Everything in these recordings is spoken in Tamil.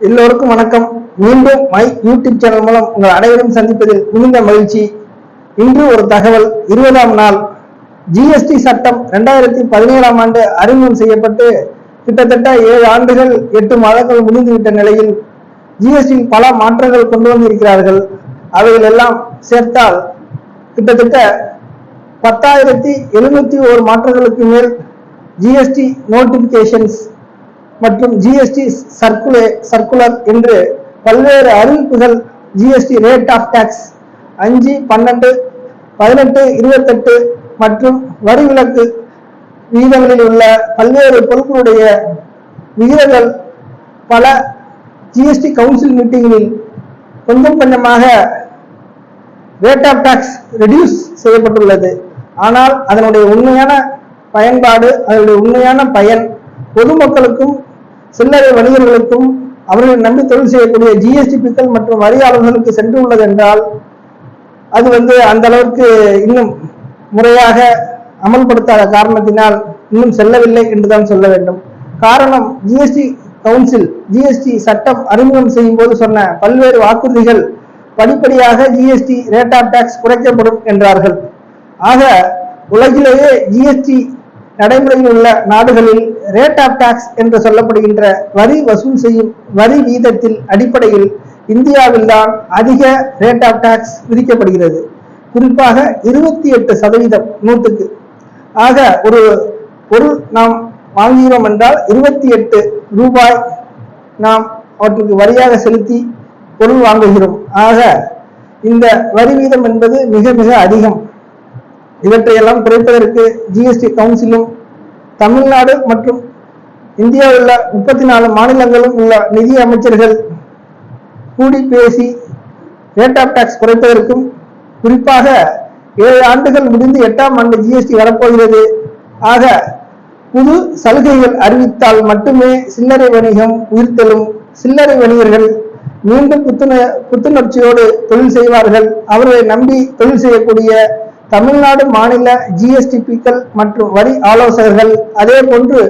எல்லோருக்கும் வணக்கம். மீண்டும் மை யூடியூப் சேனல் மூலம் உங்கள் அனைவரும் சந்திப்பதில் மிகுந்த மகிழ்ச்சி. இன்று ஒரு தகவல். இருபதாம் நாள். ஜிஎஸ்டி சட்டம் ரெண்டாயிரத்தி பதினேழாம் ஆண்டு அறிமுகம் செய்யப்பட்டு கிட்டத்தட்ட ஏழு ஆண்டுகள் எட்டு மாதங்கள் முடிந்துவிட்ட நிலையில் ஜிஎஸ்டி பல மாற்றங்கள் கொண்டு வந்திருக்கிறார்கள். அவைகள் எல்லாம் சேர்த்தால் கிட்டத்தட்ட பத்தாயிரத்தி எழுநூத்தி ஒரு மாற்றங்களுக்கு மேல் ஜிஎஸ்டி நோட்டிபிகேஷன்ஸ் மற்றும் ஜிஎஸ்டி சர்க்குலே சர்க்குலர் என்று பல்வேறு அறிவிப்புகள் ஜிஎஸ்டி ரேட் ஆஃப் டேக்ஸ் அஞ்சு பன்னெண்டு பதினெட்டு இருபத்தெட்டு மற்றும் வரி விலக்கு விகிதங்களில் உள்ள பல்வேறு பொருட்களுடைய விகிதங்கள் பல ஜிஎஸ்டி கவுன்சில் மீட்டிங்கில் கொஞ்சம் கொஞ்சமாக ரேட் ஆஃப் டாக்ஸ் ரெடியூஸ் செய்யப்பட்டுள்ளது. ஆனால் அதனுடைய உண்மையான பயன்பாடு அதனுடைய உண்மையான பயன் பொதுமக்களுக்கும் சில்லறை வணிகர்களுக்கும் அவர்களை நம்பி தொழில் செய்யக்கூடிய ஜிஎஸ்டி பிக்கள் மற்றும் வரியாளர்களுக்கு சென்று உள்ளது என்றால் அது வந்து அந்த அளவுக்கு இன்னும் முறையாக அமல்படுத்தாத காரணத்தினால் இன்னும் செல்லவில்லை என்றுதான் சொல்ல வேண்டும். காரணம் ஜிஎஸ்டி கவுன்சில் ஜிஎஸ்டி சட்டம் அறிமுகம் செய்யும் போது சொன்ன பல்வேறு வாக்குறுதிகள் படிப்படியாக ஜிஎஸ்டி ரேட் ஆஃப் டாக்ஸ் குறைக்கப்படும் என்றார்கள். ஆக உலகிலேயே ஜிஎஸ்டி நடைமுறையில் உள்ள நாடுகளில் ரேட் ஆஃப் டாக்ஸ் என்று சொல்லப்படுகின்ற வரி வசூல் செய்யும் வரி வீதத்தில் அடிப்படையில் இந்தியாவில் தான் அதிக ரேட் ஆஃப் டாக்ஸ் விதிக்கப்படுகிறது. குறிப்பாக இருபத்தி எட்டு சதவீதம் நூற்றுக்கு. ஆக ஒரு பொருள் நாம் வாங்குகிறோம் என்றால் இருபத்தி எட்டு ரூபாய் நாம் அவற்றுக்கு வரியாக செலுத்தி பொருள் வாங்குகிறோம். ஆக இந்த வரி வீதம் என்பது மிக மிக அதிகம். இவற்றையெல்லாம் குறைப்பதற்கு ஜிஎஸ்டி கவுன்சிலும் தமிழ்நாடு மற்றும் இந்தியாவில் உள்ள முப்பத்தி நாலு மாநிலங்களும் உள்ள நிதி அமைச்சர்கள் கூடி பேசி ரேட் ஆஃப் டாக்ஸ் குறைப்பதற்கும் குறிப்பாக ஏழு ஆண்டுகள் முடிந்து எட்டாம் ஆண்டு ஜிஎஸ்டி வரப்போகிறது. ஆக புது சலுகைகள் அறிவித்தால் மட்டுமே சில்லறை வணிகம் உயிர்த்தெழும். சில்லறை வணிகர்கள் மீண்டும் புத்துண புத்துணர்ச்சியோடு தொழில் செய்வார்கள். அவர்களை நம்பி தொழில் செய்யக்கூடிய தமிழ்நாடு மாநில ஜிஎஸ்டிபிக்கள் மற்றும் வரி ஆலோசகர்கள். அதே போன்று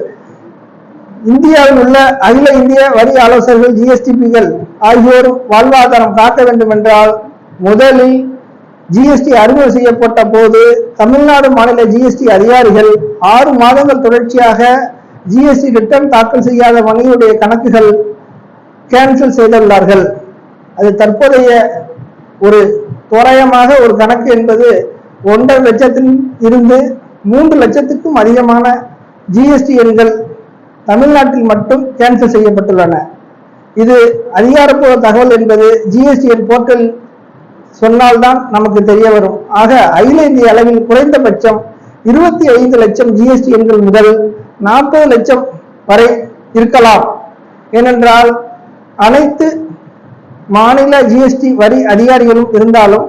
இந்தியாவில் உள்ள அகில இந்திய வரி ஆலோசகர்கள் ஜிஎஸ்டிபிகள் ஆகியோரும் வாழ்வாதாரம் காக்க வேண்டும் என்றால் முதலில் ஜிஎஸ்டி அறிமுகம் செய்யப்பட்ட போது தமிழ்நாடு மாநில ஜிஎஸ்டி அதிகாரிகள் ஆறு மாதங்கள் தொடர்ச்சியாக ஜிஎஸ்டி ரிட்டர்ன் தாக்கல் செய்யாத வணிகருடைய கணக்குகள் கேன்சல் செய்துள்ளார்கள். அது தற்போதைய ஒரு தோராயமாக ஒரு கணக்கு என்பது ஒன்றரை லட்சத்தில் இருந்து மூன்று லட்சத்துக்கும் அதிகமான ஜிஎஸ்டி எண்கள் தமிழ்நாட்டில் மட்டும் கேன்சல் செய்யப்பட்டுள்ளன. இது அதிகாரப்பூர்வ தகவல் என்பது ஜிஎஸ்டி எண் போர்ட்டல் சொன்னால்தான் நமக்கு தெரிய வரும். ஆக அகில இந்திய அளவில் குறைந்தபட்சம் இருபத்தி ஐந்து லட்சம் ஜிஎஸ்டி எண்கள் முதல் நாற்பது லட்சம் வரை இருக்கலாம். ஏனென்றால் அனைத்து மாநில ஜிஎஸ்டி வரி அதிகாரிகளும் இருந்தாலும்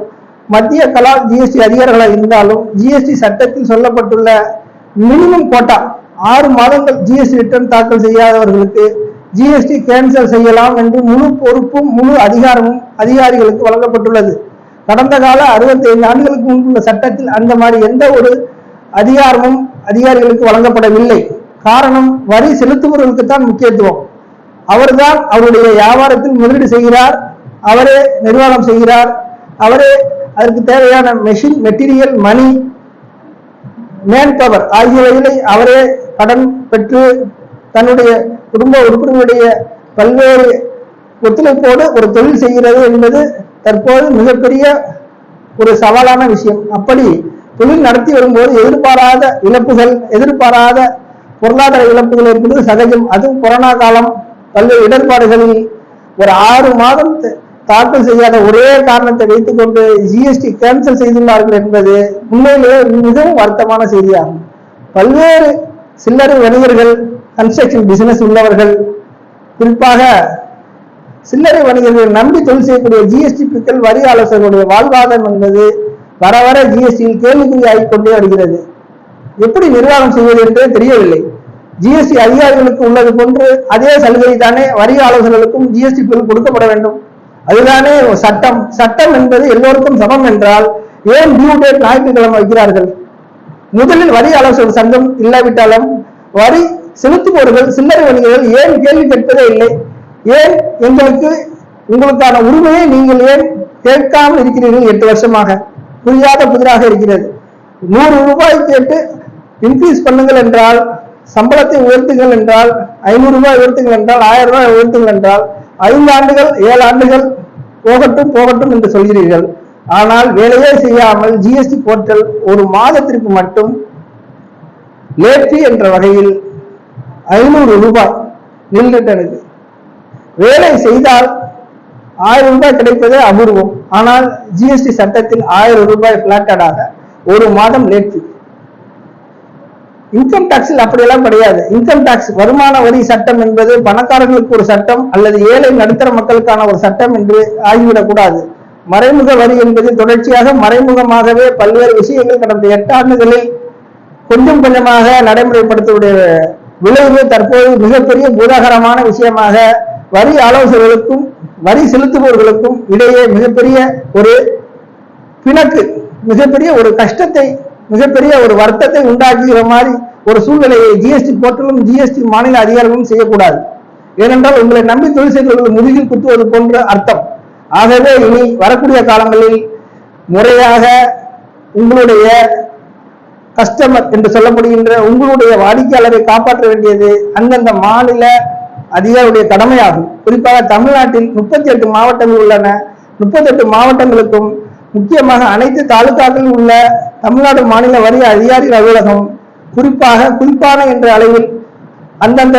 மத்திய கலா ஜிஎஸ்டி அதிகாரிகளாக இருந்தாலும் ஜிஎஸ்டி சட்டத்தில் சொல்லப்பட்டுள்ள மினிமம் கோட்டா ஆறு மாதங்கள் ஜிஎஸ்டி ரிட்டர்ன் தாக்கல் செய்யாதவர்களுக்கு ஜிஎஸ்டி கேன்சல் செய்யலாம் என்று முழு பொறுப்பும் முழு அதிகாரமும் அதிகாரிகளுக்கு வழங்கப்பட்டுள்ளது. கடந்த கால அறுபத்தி ஐந்து ஆண்டுகளுக்கு முன்புள்ள சட்டத்தில் அந்த மாதிரி எந்த ஒரு அதிகாரமும் அதிகாரிகளுக்கு வழங்கப்படவில்லை. காரணம் வரி செலுத்துபவர்களுக்கு தான் முக்கியத்துவம். அவர்தான் அவருடைய வியாபாரத்தில் முதலீடு செய்கிறார் அவரே நிர்வாகம் செய்கிறார் அவரே அதற்கு தேவையான machine material money man power ஆகியவைகளை அவரே கடன் பெற்று தன்னுடைய குடும்ப உறுப்பினருடைய பல்வேறு ஒத்துழைப்போடு ஒரு தொழில் செய்கிறது என்பது தற்போது மிகப்பெரிய ஒரு சவாலான விஷயம். அப்படி தொழில் நடத்தி வரும்போது எதிர்பாராத இழப்புகள் எதிர்பாராத பொருளாதார இழப்புகள் என்பது சகஜம். அதுவும் கொரோனா காலம் பல்வேறு இடர்பாடுகளில் ஒரு ஆறு மாதம் தாக்கல் செய்யாத ஒரே காரணத்தை வைத்துக்கொண்டு ஜிஎஸ்டி கேன்சல் செய்துள்ளார்கள் என்பது உண்மையிலேயே மிகவும் வருத்தமான செய்தியாகும். பல்வேறு சில்லறை வணிகர்கள் கன்ஸ்ட்ரக்ஷன் பிசினஸ் உள்ளவர்கள் குறிப்பாக சில்லறை வணிகர்கள் நம்பி தொழில் செய்யக்கூடிய ஜிஎஸ்டி பிக்கள் வரி ஆலோசகர்களுடைய வாழ்வாதாரம் என்பது வர வர ஜிஎஸ்டியில் கேள்விக்குறி கொண்டே வருகிறது. எப்படி நிர்வாகம் செய்வது என்றே தெரியவில்லை. ஜிஎஸ்டி அதிகாரிகளுக்கு உள்ளது போன்று அதே சலுகை தானே வரி ஆலோசகர்களுக்கும் ஜிஎஸ்டி பில் கொடுக்கப்பட வேண்டும். அதுதானே சட்டம். சட்டம் என்பது எல்லோருக்கும் சமம் என்றால் ஏன் டியூ டேட் ஞாயிற்றுக்கிழமை வைக்கிறார்கள்? முதலில் வரி ஆலோசகர் சங்கம் இல்லாவிட்டாலும் வரி செலுத்துபவர்கள் சில்லறை வணிகர்கள் ஏன் கேள்வி கேட்பதே இல்லை? ஏன் எங்களுக்கு உங்களுக்கான உரிமையை நீங்கள் ஏன் கேட்காமல் இருக்கிறீர்கள் எட்டு வருஷமாக? புரியாத புதிராக இருக்கிறது. நூறு ரூபாய் கேட்டு இன்க்ரீஸ் பண்ணுங்கள் என்றால் சம்பளத்தை உயர்த்துங்கள் என்றால் ஐநூறு ரூபாய் உயர்த்துங்கள் என்றால் ஆயிரம் ரூபாய் உயர்த்துங்கள் என்றால் ஐந்து ஆண்டுகள் ஏழு ஆண்டுகள் போகட்டும் போகட்டும் என்று சொல்கிறீர்கள். ஆனால் வேலையே செய்யாமல் ஜிஎஸ்டி போர்ட்டல் ஒரு மாதத்திற்கு மட்டும் லேட் என்ற வகையில் ஐநூறு ரூபாய் நில் ரிட்டனுக்கு வேலை செய்தால் ஆயிரம் ரூபாய் கிடைப்பதே அபூர்வம். ஆனால் ஜிஎஸ்டி சட்டத்தில் ஆயிரம் ரூபாய் பிளாட்டடாக ஒரு மாதம் லேட் இன்கம் டாக்ஸில் அப்படியெல்லாம் கிடையாது. இன்கம் டாக்ஸ் வருமான வரி சட்டம் என்பது பணக்காரர்களுக்கு ஒரு சட்டம் அல்லது ஏழை நடுத்தர மக்களுக்கான ஒரு சட்டம் என்று ஆகிவிடக் கூடாது. மறைமுக வரி என்பது தொடர்ச்சியாக மறைமுகமாகவே பல்வேறு விஷயங்கள் கடந்த எட்டு ஆண்டுகளில் கொஞ்சம் கொஞ்சமாக நடைமுறைப்படுத்தக்கூடிய விளைவு தற்போது மிகப்பெரிய பூதாகரமான விஷயமாக வரி ஆலோசகர்களுக்கும் வரி செலுத்துபவர்களுக்கும் இடையே மிகப்பெரிய ஒரு பிணக்கு மிகப்பெரிய ஒரு கஷ்டத்தை மிகப்பெரிய ஒரு வருத்தத்தை உண்டாக்குகிற மாதிரி ஒரு சூழ்நிலையை ஜிஎஸ்டி போர்ட்டலும் ஜிஎஸ்டி மாநில அதிகாரிகளும் செய்யக்கூடாது. ஏனென்றால் உங்களை நம்பி தொழில் செய்தவர்கள் முதுகில் குத்துவது போன்ற அர்த்தம். ஆகவே இனி வரக்கூடிய காலங்களில் முறையாக உங்களுடைய கஸ்டமர் என்று சொல்லப்படுகின்ற உங்களுடைய வாடிக்கையாளரை காப்பாற்ற வேண்டியது அந்தந்த மாநில அதிகாரியுடைய கடமையாகும். குறிப்பாக தமிழ்நாட்டில் முப்பத்தி எட்டு மாவட்டங்கள் உள்ளன. முப்பத்தி எட்டு மாவட்டங்களுக்கும் முக்கியமாக அனைத்து தாலுகாக்களில் உள்ள தமிழ்நாடு மாநில வரி அதிகாரிகள் அலுவலகம் குறிப்பாக குறிப்பான என்ற அளவில் அந்தந்த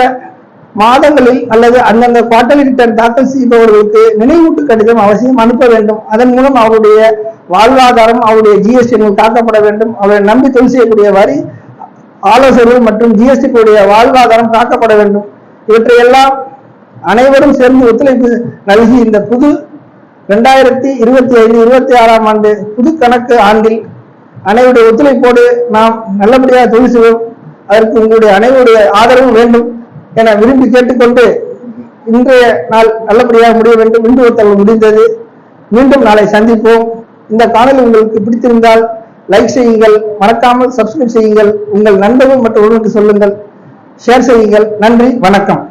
மாதங்களில் அல்லது அந்தந்த குவார்டர்லி ரிட்டர்ன் தாக்கல் செய்பவர்களுக்கு நினைவூட்டு கடிதம் அவசியம் அனுப்ப வேண்டும். அதன் மூலம் அவருடைய வாழ்வாதாரம் அவருடைய ஜிஎஸ்டி தாக்கப்பட வேண்டும். அவரை நம்பி தொழில் செய்யக்கூடிய வரி ஆலோசகர்கள் மற்றும் ஜிஎஸ்டி வாழ்வாதாரம் தாக்கப்பட வேண்டும். இவற்றையெல்லாம் அனைவரும் சேர்ந்து ஒத்துழைப்பு நல்கி இந்த புது இரண்டாயிரத்தி இருபத்தி ஐந்து இருபத்தி ஆறாம் ஆண்டு புது கணக்கு ஆண்டில் அனைவருடைய ஒத்துழைப்போடு நாம் நல்லபடியாக தொழில் செய்வோம். அதற்கு உங்களுடைய அனைவருடைய ஆதரவும் வேண்டும் என விரும்பி கேட்டுக்கொண்டு இன்றைய நாள் நல்லபடியாக முடிய வேண்டும். இன்று ஒருத்தல் முடிந்தது. மீண்டும் நாளை சந்திப்போம். இந்த காணொலி உங்களுக்கு பிடித்திருந்தால் லைக் செய்யுங்கள். மறக்காமல் சப்ஸ்கிரைப் செய்யுங்கள். உங்கள் நண்பர்கள் மற்றும் சொல்லுங்கள். ஷேர் செய்யுங்கள். நன்றி. வணக்கம்.